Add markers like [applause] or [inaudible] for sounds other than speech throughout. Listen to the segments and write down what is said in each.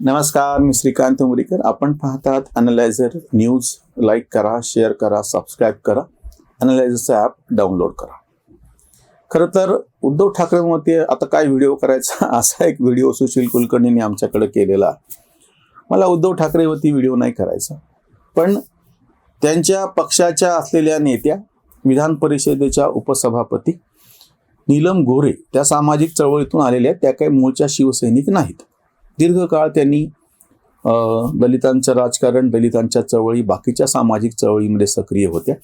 नमस्कार मी श्रीकांत मुरीकर आपण पाहतात अनलायझर न्यूज लाईक करा शेअर करा सबस्क्राईब करा. अनलायझरचं ॲप डाउनलोड करा. खरं तर उद्धव ठाकरेमध्ये आता काय व्हिडिओ करायचा? [laughs] असा एक व्हिडिओ सुशील कुलकर्णींनी आमच्याकडे केलेला. मला उद्धव ठाकरेवरती व्हिडिओ नाही करायचा. पण त्यांच्या पक्षाच्या असलेल्या नेत्या विधान परिषदेच्या उपसभापती नीलम गोरे त्या सामाजिक चळवळीतून आलेल्या त्या काही मूळच्या शिवसैनिक नाहीत. दीर्घकाळ त्यांनी दलितांचं राजकारण दलितांच्या चळवळी बाकीच्या सामाजिक चळवळीमध्ये सक्रिय होत्या.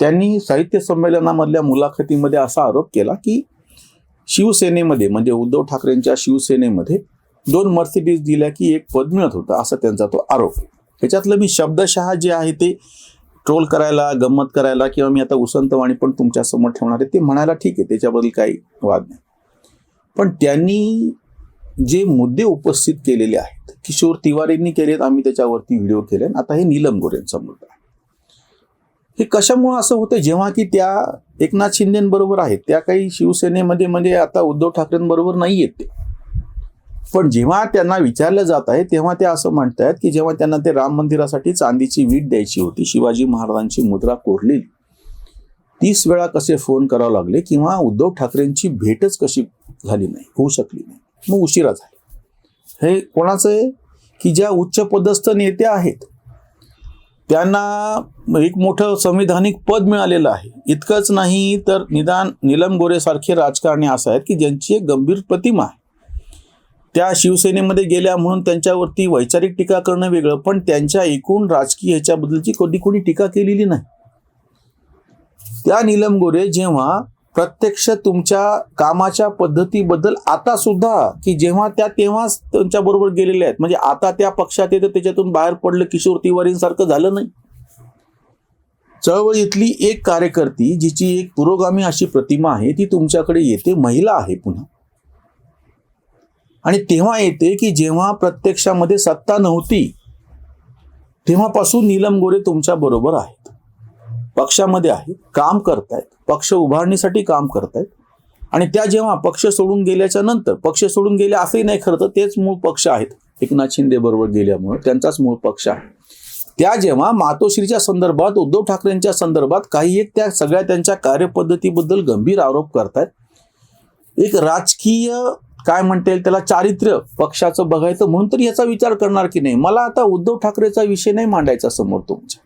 त्यांनी साहित्य संमेलनामधल्या मुलाखतीमध्ये असा आरोप केला की शिवसेनेमध्ये म्हणजे उद्धव ठाकरेंच्या शिवसेनेमध्ये दोन मर्सिडीज दिल्या की एक पद मिळत होतं असा त्यांचा तो आरोप. ह्याच्यातलं मी शब्दशः जे आहे ते ट्रोल करायला गंमत करायला किंवा मी आता उसंतवाणी पण तुमच्यासमोर ठेवणार आहे ते म्हणायला ठीक आहे त्याच्याबद्दल काही वाद नाही. पण त्यांनी जे मुद्दे उपस्थित केलेले आहेत किशोर तिवारींनी केलेत आम्ही त्याच्यावरती व्हिडिओ केले आता हे नीलम गोरेंचा मुद्दा आहे. हे कशामुळे असं होतं? जेव्हा की त्या एकनाथ शिंदेबरोबर आहेत त्या काही शिवसेनेमध्ये म्हणजे आता उद्धव ठाकरेंबरोबर नाही आहेत ते. पण जेव्हा त्यांना विचारलं जात आहे तेव्हा ते असं म्हणतायत की जेव्हा त्यांना ते राम मंदिरासाठी चांदीची वीट द्यायची होती शिवाजी महाराजांची मुद्रा कोरलेली तीस वेळा कसे फोन करावे लागले किंवा उद्धव ठाकरेंची भेटच कशी झाली नाही होऊ शकली नाही. मग उशिरा झाले. हे कोणाचं आहे? की ज्या उच्चपदस्थ नेत्या नेते आहेत त्यांना एक मोठं संविधानिक पद मिळालेलं आहे. इतकंच नाही तर निदान नीलम गोरेसारखे राजकारणी असं आहेत की ज्यांची एक गंभीर प्रतिमा आहे. त्या शिवसेनेमध्ये गेल्या म्हणून त्यांच्यावरती वैचारिक टीका करणं वेगळं पण त्यांच्या एकूण राजकीय ह्याच्याबद्दलची कधी कोणी टीका केलेली नाही. त्या नीलम गोरे जेव्हा प्रत्यक्ष तुमच्या कामाच्या पद्धतीबद्दल आता सुद्धा की जेव्हा त्या तेव्हाच त्यांच्या बरोबर गेलेल्या आहेत. म्हणजे आता त्या पक्षात येतं त्याच्यातून बाहेर पडलं किशोर तिवारींसारखं झालं नाही. चळवळीतली एक कार्यकर्ती जिची एक पुरोगामी अशी प्रतिमा आहे ती तुमच्याकडे येते महिला आहे पुन्हा. आणि तेव्हा येते की जेव्हा प्रत्यक्षामध्ये सत्ता नव्हती तेव्हापासून नीलम गोरे तुमच्या बरोबर आहे. पक्षामध्ये आहेत काम करतायत पक्ष उभारणीसाठी काम करतायत. आणि त्या जेव्हा पक्ष सोडून गेल्याच्यानंतर पक्ष सोडून गेले असंही नाही खरं तर तेच मूळ पक्ष आहेत. एकनाथ शिंदे बरोबर गेल्यामुळे त्यांचाच मूळ पक्ष आहे. त्या जेव्हा मातोश्रीच्या संदर्भात उद्धव ठाकरेंच्या संदर्भात काही एक त्या सगळ्या त्यांच्या कार्यपद्धतीबद्दल गंभीर आरोप करतायत. एक राजकीय काय म्हणता येईल त्याला चारित्र्य पक्षाचं बघायचं म्हणून तर याचा विचार करणार की नाही? मला आता उद्धव ठाकरेचा विषय नाही मांडायचा समोर तुमच्या.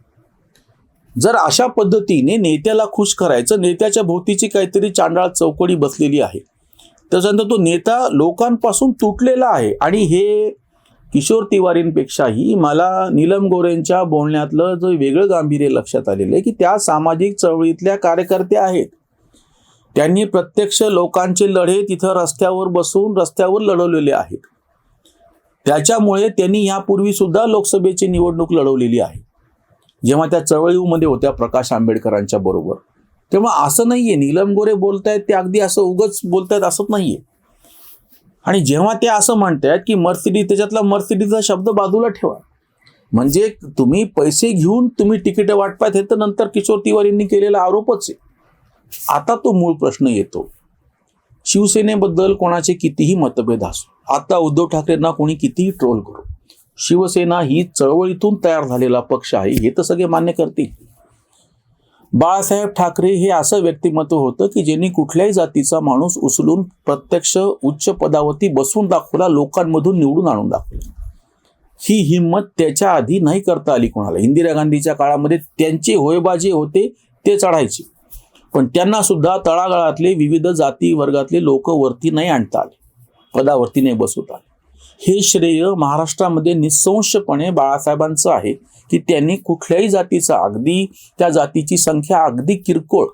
जर अशा पद्धतीने नेत्याला खुश करायचं नेत्याच्या भोवतीची काहीतरी चांडाळ चौकडी बसलेली आहे. त्याच्यानंतर तो नेता लोकांपासून तुटलेला आहे. आणि हे किशोर तिवारींपेक्षाही मला नीलम गोरेंच्या बोलण्यातलं जे वेगळं गांभीर्य लक्षात आलेलं आहे की त्या सामाजिक चळवळीतल्या कार्यकर्त्या आहेत. त्यांनी प्रत्यक्ष लोकांचे लढे तिथं रस्त्यावर बसून रस्त्यावर लढवलेले आहेत. त्याच्यामुळे त्यांनी यापूर्वी सुद्धा लोकसभेची निवडणूक लढवलेली आहे. जेव्हा त्या चळवळीमध्ये होत्या प्रकाश आंबेडकरांच्या बरोबर तेव्हा असं नाहीये. नीलम गोरे बोलतायत ते अगदी असं उगच बोलतायत असंच नाहीये. आणि जेव्हा ते असं म्हणतायत की मर्सिडी त्याच्यातला मर्सिडीचा शब्द बाजूला ठेवा. म्हणजे तुम्ही पैसे घेऊन तुम्ही तिकीट वाटपात हे तर नंतर किशोर तिवारींनी केलेला आरोपच आहे. आता तो मूळ प्रश्न येतो शिवसेनेबद्दल कोणाचे कितीही मतभेद असो आता उद्धव ठाकरेंना कोणी कितीही ट्रोल करू शिवसेना ही चळवळीतून तयार झालेला पक्ष आहे हे तर सगळे मान्य करतील. बाळासाहेब ठाकरे हे असं व्यक्तिमत्व होतं की ज्यांनी कुठल्याही जातीचा माणूस उचलून प्रत्यक्ष उच्च पदावरती बसून दाखवला लोकांमधून निवडून आणून दाखवला. ही हिंमत त्याच्या आधी नाही करता आली कोणाला. इंदिरा गांधीच्या काळामध्ये त्यांचे होयबाजे होते ते चढायचे. पण त्यांना सुद्धा तळागाळातले विविध जाती वर्गातले लोक वरती नाही आणता आले. पदावरती नाही बसवता आले. हे श्रेय महाराष्ट्रामध्ये निसंशपणे बाळासाहेबांचं आहे की त्यांनी कुठल्याही जातीचा अगदी त्या जातीची संख्या अगदी किरकोळ.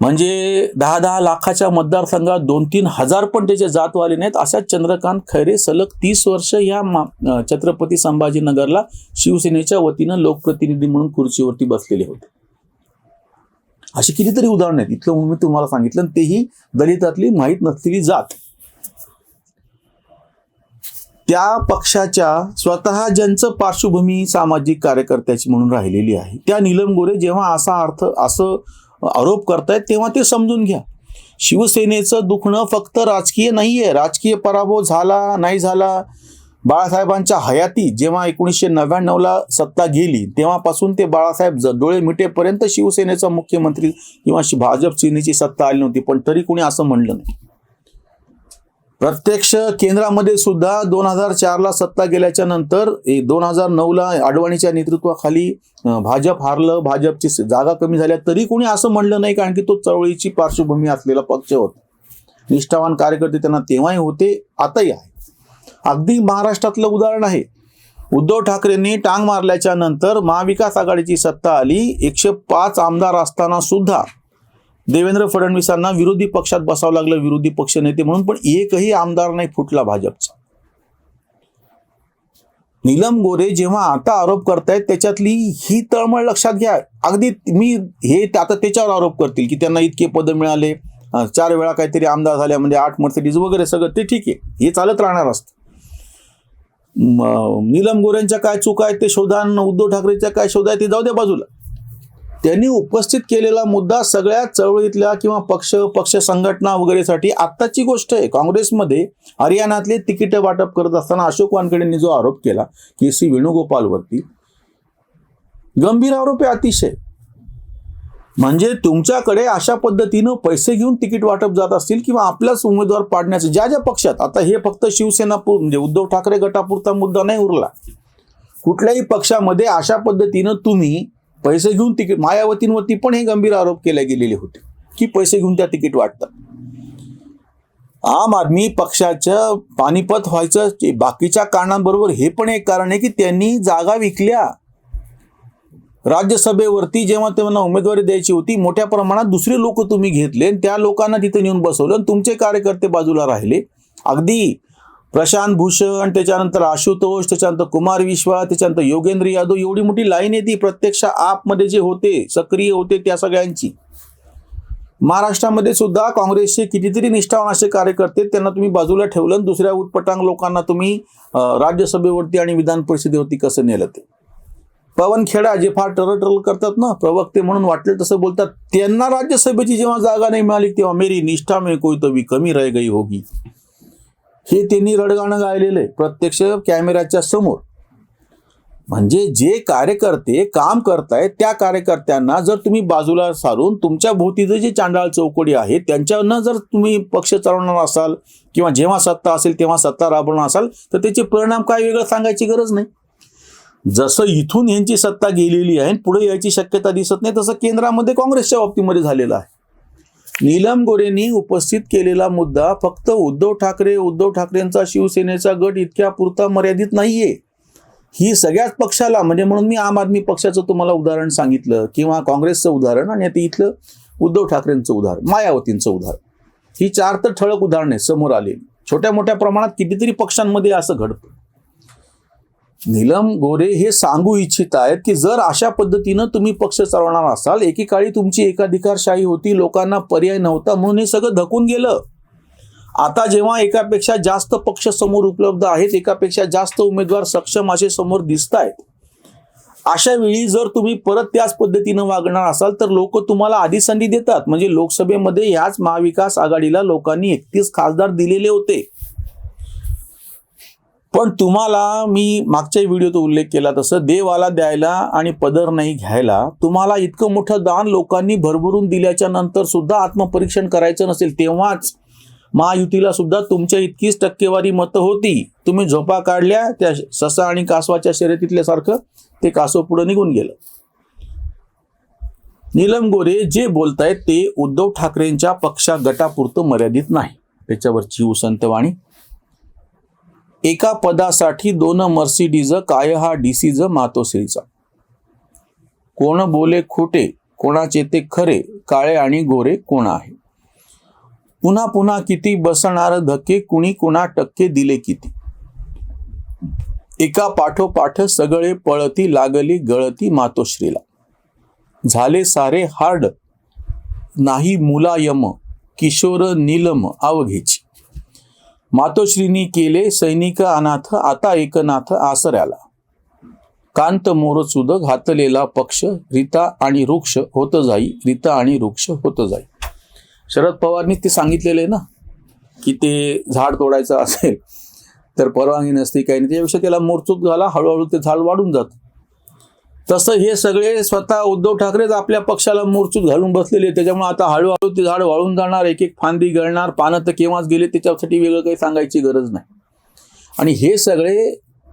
म्हणजे दहा दहा लाखाच्या मतदारसंघात दोन तीन हजार पण त्याचे जातवाले नाहीत. अशा चंद्रकांत खैरे सलग तीस वर्ष या मा- छत्रपती संभाजीनगरला शिवसेनेच्या वतीनं लोकप्रतिनिधी म्हणून खुर्चीवरती बसलेले होते. अशी कितीतरी उदाहरणं आहेत. इथलं म्हणून मी तुम्हाला सांगितलं तेही दलितातली माहीत नसलेली जात. त्या पक्षाच्या स्वतः ज्यांचं पार्श्वभूमी सामाजिक कार्यकर्त्याची म्हणून राहिलेली आहे. त्या नीलम गोरे जेव्हा असा अर्थ असं आरोप करतायत तेव्हा ते समजून घ्या. शिवसेनेचं दुखणं फक्त राजकीय नाही आहे राजकीय पराभव झाला नाही झाला बाळासाहेबांच्या हयाती जेव्हा एकोणीसशे नव्याण्णवला सत्ता गेली तेव्हापासून ते बाळासाहेब ज- डोळे मिटेपर्यंत शिवसेनेचा मुख्यमंत्री किंवा भाजप सेनेची सत्ता आली नव्हती. पण तरी कुणी असं म्हणलं नाही. प्रत्यक्ष केंद्रामध्ये सुद्धा दोन हजार चारला सत्ता गेल्याच्यानंतर दोन हजार नऊला अडवाणीच्या नेतृत्वाखाली भाजप हारलं भाजपची जागा कमी झाल्या तरी कोणी असं म्हणलं नाही कारण की तो चळवळीची पार्श्वभूमी असलेला पक्ष होता. निष्ठावान कार्यकर्ते त्यांना तेव्हाही होते आताही आहे अगदी महाराष्ट्रातलं उदाहरण आहे. उद्धव ठाकरेंनी टांग मारल्याच्या नंतर महाविकास आघाडीची सत्ता आली एकशे पाच आमदार असताना सुद्धा देवेंद्र फडणवीसांना विरोधी पक्षात बसावं लागलं विरोधी पक्ष नेते म्हणून पण एकही आमदार नाही फुटला भाजपचा. नीलम गोरे जेव्हा आता आरोप करतायत त्याच्यातली ही तळमळ लक्षात घ्या. अगदी मी हे आता त्याच्यावर आरोप करतील की त्यांना इतके पद मिळाले चार वेळा काहीतरी आमदार झाल्या म्हणजे आठ मर्सिडीज वगैरे सगळं ते ठीक आहे. हे चालत राहणार असतं. नीलम गोऱ्यांच्या काय चुका आहेत ते शोधा उद्धव ठाकरेच्या काय शोधा आहे ते जाऊ द्या बाजूला. त्यांनी उपस्थित केलेला मुद्दा सगळ्या चळवळीतल्या किंवा पक्ष पक्ष संघटना वगैरेसाठी आत्ताची गोष्ट आहे. काँग्रेसमध्ये हरियाणातले तिकीट वाटप करत असताना अशोक वानखेडेंनी जो आरोप केला के सी वेणुगोपालवरती गंभीर आरोप आहे अतिशय. म्हणजे तुमच्याकडे अशा पद्धतीनं पैसे घेऊन तिकीट वाटप जात असतील किंवा आपल्याच उमेदवार पाडण्याचे ज्या ज्या पक्षात आता हे फक्त शिवसेना म्हणजे उद्धव ठाकरे गटापुरता मुद्दा नाही उरला. कुठल्याही पक्षामध्ये अशा पद्धतीनं तुम्ही पैसे घेऊन तिकीट मायावतींवरती पण हे गंभीर आरोप केले गेलेले होते की पैसे घेऊन त्या तिकीट वाटतात. आम आदमी पक्षाचं पानिपत व्हायचं बाकीच्या कारणांबरोबर हे पण एक कारण आहे की त्यांनी जागा विकल्या. राज्यसभेवरती जेव्हा त्यांना उमेदवारी द्यायची होती मोठ्या प्रमाणात दुसरे लोक तुम्ही घेतले आणि त्या लोकांना तिथे नेऊन बसवलं आणि तुमचे कार्यकर्ते बाजूला राहिले. अगदी प्रशांत भूषण त्याच्यानंतर आशुतोष त्याच्यानंतर कुमार विश्वास त्याच्यानंतर योगेंद्र यादव एवढी मोठी लाईन येते प्रत्यक्ष आपमध्ये जे होते सक्रिय होते त्या सगळ्यांची. महाराष्ट्रामध्ये सुद्धा काँग्रेसचे कितीतरी निष्ठावान असे कार्यकर्ते त्यांना तुम्ही बाजूला ठेवलं दुसऱ्या उटपटांग लोकांना तुम्ही राज्यसभेवरती आणि विधान परिषदेवरती कसं नेलं ते? पवन खेडा जे फार टरल टरल करतात ना प्रवक्ते म्हणून वाटले तसं बोलतात त्यांना राज्यसभेची जेव्हा जागा नाही मिळाली तेव्हा मेरी निष्ठा मे कोई तो भी कमी रह गई होगी. हे त्यांनी रडगाणं गायलेलं आहे प्रत्यक्ष कॅमेऱ्याच्या समोर. म्हणजे जे कार्यकर्ते काम करतायत त्या कार्यकर्त्यांना जर तुम्ही बाजूला सारून तुमच्या भोवतीचं जे चांडाळ चौकडी आहे त्यांच्यानं जर तुम्ही पक्ष चालवणार असाल किंवा जेव्हा सत्ता असेल तेव्हा सत्ता राबवणार असाल तर त्याचे परिणाम काय वेगळं सांगायची गरज नाही. जसं इथून यांची सत्ता गेलेली आहे पुढे यायची शक्यता दिसत नाही तसं केंद्रामध्ये काँग्रेसच्या बाबतीमध्ये झालेलं आहे. नीलम गोरेंनी उपस्थित केलेला मुद्दा फक्त उद्धव ठाकरे उद्धव ठाकरेंचा शिवसेनेचा गट इतक्या पुरता मर्यादित नाहीये. ही सगळ्याच पक्षाला म्हणजे म्हणून मी आम आदमी पक्षाचं तुम्हाला उदाहरण सांगितलं किंवा काँग्रेसचं उदाहरण आणि आता इथलं उद्धव ठाकरेंचं उदाहरण मायावतींचं उदाहरण. ही चार तर ठळक उदाहरणे समोर आलेली. छोट्या मोठ्या प्रमाणात कितीतरी पक्षांमध्ये असं घडतं. नीलम गोरे हे सांगू इच्छित आहेत की जर अशा पद्धतीनं तुम्ही पक्ष चालवणार असाल एकेकाळी तुमची एकाधिकारशाही होती लोकांना पर्याय नव्हता म्हणून हे सगळं धकून गेलं. आता जेव्हा एकापेक्षा जास्त पक्ष समोर उपलब्ध आहेत एकापेक्षा जास्त उमेदवार सक्षम असे समोर दिसत आहेत अशा वेळी जर तुम्ही परत त्याच पद्धतीनं वागणार असाल तर लोक तुम्हाला आधी संधी देतात. म्हणजे लोकसभेमध्ये ह्याच महाविकास आघाडीला लोकांनी एकतीस खासदार दिलेले होते. पण तुम्हाला मी मागच्या व्हिडिओत उल्लेख केला तसं देवाला द्यायला आणि पदर नाही घ्यायला तुम्हाला इतकं मोठं दान लोकांनी भरभरून दिल्याच्या नंतर सुद्धा आत्मपरीक्षण करायचं नसेल तेव्हाच महायुतीला सुद्धा तुमच्या इतकीच टक्केवारी मतं होती. तुम्ही झोपा काढल्या त्या ससा आणि कासवाच्या शर्यतीतल्या सारखं ते कासव पुढे निघून गेलं. नीलम गोरे जे बोलतायत ते उद्धव ठाकरेंच्या पक्षा गटापुरतं मर्यादित नाही. त्याच्यावरची उसंतवाणी एका पदासाठी दोन मर्सिडीज काय हा डीसीज मातोश्रीचा? कोण बोले खोटे कोणाचे ते खरे काळे आणि गोरे कोण आहे? पुन्हा पुन्हा किती बसणार धक्के कुणी कुणा टक्के दिले किती? एका पाठोपाठ सगळे पळती लागली गळती मातोश्रीला. झाले सारे हार्ड नाही मुलायम किशोर नीलम आवघेची. मातोश्रीनी केले सैनिक अनाथ आता एकनाथ आसऱ्याला. कांत मोरचुद घातलेला पक्ष रिता आणि वृक्ष होत जाई रीता आणि वृक्ष होत जाई. शरद पवारनी ते सांगितलेले ना की ते झाड तोडायचं असेल तर परवानगी नसते काही नाही. त्यापेक्षा त्याला मोरचूत घाला हळूहळू ते झाड वाढून जातं. तसं हे सगळे स्वतः उद्धव ठाकरेच आपल्या पक्षाला मोरचूत घालून बसलेले त्याच्यामुळे आता हळूहळू ते झाड वाळून जाणार एक एक फांदी गळणार पानं तर केव्हाच गेले त्याच्यासाठी वेगळं काही सांगायची गरज नाही. आणि हे सगळे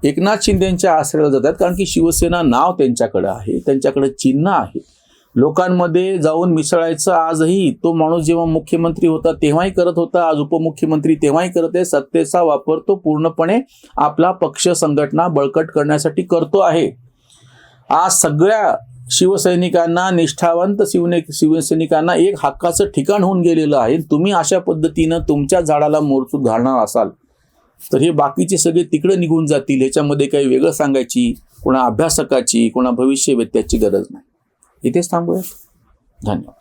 एकनाथ शिंदेच्या आश्रयाला जातात कारण की शिवसेना नाव त्यांच्याकडे आहे त्यांच्याकडे चिन्ह आहे. लोकांमध्ये जाऊन मिसळायचं आजही तो माणूस जेव्हा मुख्यमंत्री होता तेव्हाही करत होता आज उपमुख्यमंत्री तेव्हाही करत आहे सत्तेचा वापर तो पूर्णपणे आपला पक्ष संघटना बळकट करण्यासाठी करतो आहे. आज सगळ्या शिवसैनिकांना निष्ठावंत शिवने शिवसैनिकांना एक हक्काचं ठिकाण होऊन गेलेलं आहे. तुम्ही अशा पद्धतीनं तुमच्या झाडाला मोरचूत घालणार असाल तर हे बाकीचे सगळे तिकडे निघून जातील. ह्याच्यामध्ये काही वेगळं सांगायची कोणा अभ्यासकाची कोणा भविष्यवेत्याची गरज नाही. इथेच थांबूया धन्यवाद.